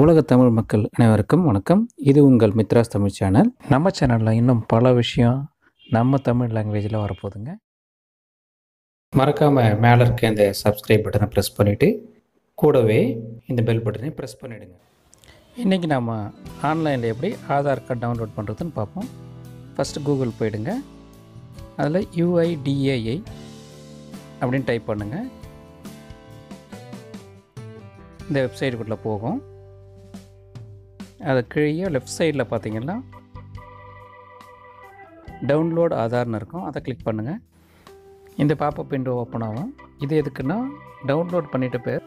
உலக தமிழ் மக்கள் அனைவருக்கும் வணக்கம். இது உங்கள் மித்ராஸ் தமிழ் சேனல். நம்ம சேனலில் இன்னும் பல விஷயம் நம்ம தமிழ் லாங்குவேஜில் வரப்போகுதுங்க. மறக்காமல் மேலே இருக்க இந்த சப்ஸ்கிரைப் பட்டனை ப்ரெஸ் பண்ணிவிட்டு கூடவே இந்த பெல் பட்டனை ப்ரெஸ் பண்ணிவிடுங்க இன்றைக்கி நம்ம ஆன்லைனில் எப்படி ஆதார் கார்டு டவுன்லோட் பண்ணுறதுன்னு பார்ப்போம். ஃபஸ்ட்டு கூகுள் போயிடுங்க. அதில் யூஐடிஏஐ அப்படின்னு டைப் பண்ணுங்கள் இந்த வெப்சைட்டுக்குள்ளே போகும். அதை கீழே லெஃப்ட் சைடில் பார்த்தீங்கன்னா டவுன்லோட் ஆதார்னு இருக்கும். அதை கிளிக் பண்ணுங்கள் இந்த பாப்பப் விண்டோ ஓப்பன் ஆகும். இது எதுக்குன்னா டவுன்லோட் பண்ணிவிட்டு பேர்.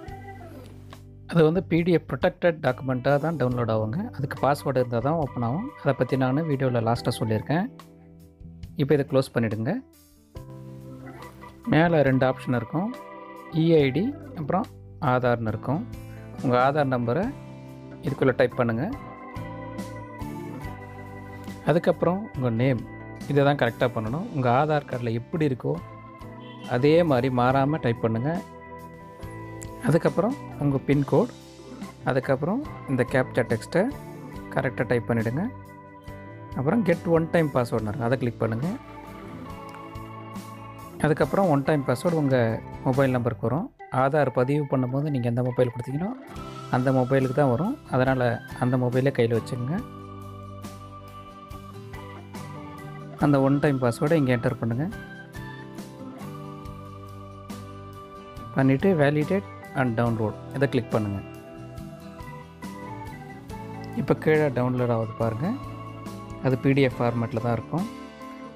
அது வந்து பிடிஎஃப் ப்ரொடெக்டட் டாக்குமெண்ட்டாக தான் டவுன்லோட் ஆகுங்க. அதுக்கு பாஸ்வேர்டு இருந்தால் தான் ஓப்பன் ஆகும். அதை பற்றி நான் வீடியோவில் லாஸ்ட்டாக சொல்லியிருக்கேன். இப்போ இதை க்ளோஸ் பண்ணிவிடுங்க மேலே ரெண்டு ஆப்ஷன் இருக்கும். இஐடி அப்புறம் ஆதார்னு இருக்கும். உங்கள் ஆதார் நம்பரை இதுக்குள்ளே டைப் பண்ணுங்கள் அதுக்கப்புறம் உங்கள் நேம் இதை தான் கரெக்டாக பண்ணணும். உங்கள் ஆதார் கார்டில் எப்படி இருக்கோ அதே மாதிரி மாறாமல் டைப் பண்ணுங்கள் அதுக்கப்புறம் உங்கள் பின்கோட் அதுக்கப்புறம் இந்த கேப்சா டெக்ஸ்ட்டை கரெக்டாக டைப் பண்ணிவிடுங்க அப்புறம் கெட் ஒன் டைம் பாஸ்வேர்டுன்னு இருக்கும். அதை கிளிக் பண்ணுங்கள் அதுக்கப்புறம் ஒன் டைம் பாஸ்வேர்டு உங்கள் மொபைல் நம்பருக்கு வரும். ஆதார் பதிவு பண்ணும்போது நீங்கள் எந்த மொபைல் கொடுத்தீங்களோ அந்த மொபைலுக்கு தான் வரும். அதனால் அந்த மொபைலே கையில் வச்சுக்கோங்க. அந்த ஒன் டைம் பாஸ்வேர்டை இங்கே என்டர் பண்ணுங்கள் பண்ணிவிட்டு வேலிடேட் அண்ட் டவுன்லோட் இதை கிளிக் பண்ணுங்கள் இப்போ கீழே டவுன்லோட் ஆகுது பாருங்கள் அது பிடிஎஃப் ஃபார்மேட்டில் தான் இருக்கும்.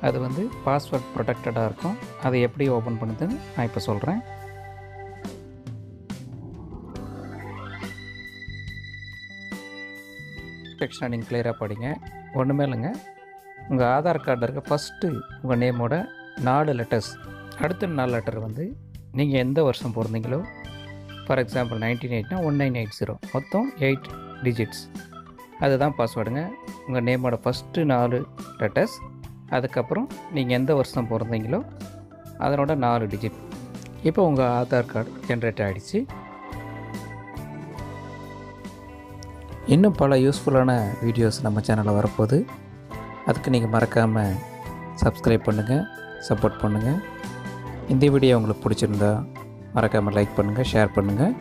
அது வந்து பாஸ்வேர்ட் ப்ரொடெக்டடாக இருக்கும். அதை எப்படி ஓப்பன் பண்ணுதுன்னு நான் இப்போ சொல்கிறேன் செக்ஷனை நீங்கள் கிளியராக படிங்க ஒன்றுமே இல்லைங்க. உங்கள் ஆதார் கார்டில் இருக்க ஃபஸ்ட்டு உங்கள் நேமோட நாலு லெட்டர்ஸ் அடுத்த நாலு லெட்டர் வந்து நீங்கள் எந்த வருஷம் பிறந்தீங்களோ? ஃபார் எக்ஸாம்பிள் நைன்டீன் எயிட்னா ஒன் நைன் எயிட் ஜீரோ மொத்தம் எயிட் டிஜிட்ஸ் அதுதான் பாஸ்வேர்டுங்க உங்கள் நேமோட ஃபஸ்ட்டு நாலு லெட்டர்ஸ் அதுக்கப்புறம் நீங்கள் எந்த வருஷம் பிறந்தீங்களோ அதனோட நாலு டிஜிட் இப்போ உங்கள் ஆதார் கார்டு ஜென்ரேட் ஆகிடுச்சு இன்னும் பல யூஸ்ஃபுல்லான வீடியோஸ் நம்ம சேனலில் வரப்போகுது. அதுக்கு நீங்கள் மறக்காமல் சப்ஸ்கிரைப் பண்ணுங்கள் சப்போர்ட் பண்ணுங்கள் இந்த வீடியோ உங்களுக்கு பிடிச்சிருந்தா மறக்காமல் லைக் பண்ணுங்கள் ஷேர் பண்ணுங்கள்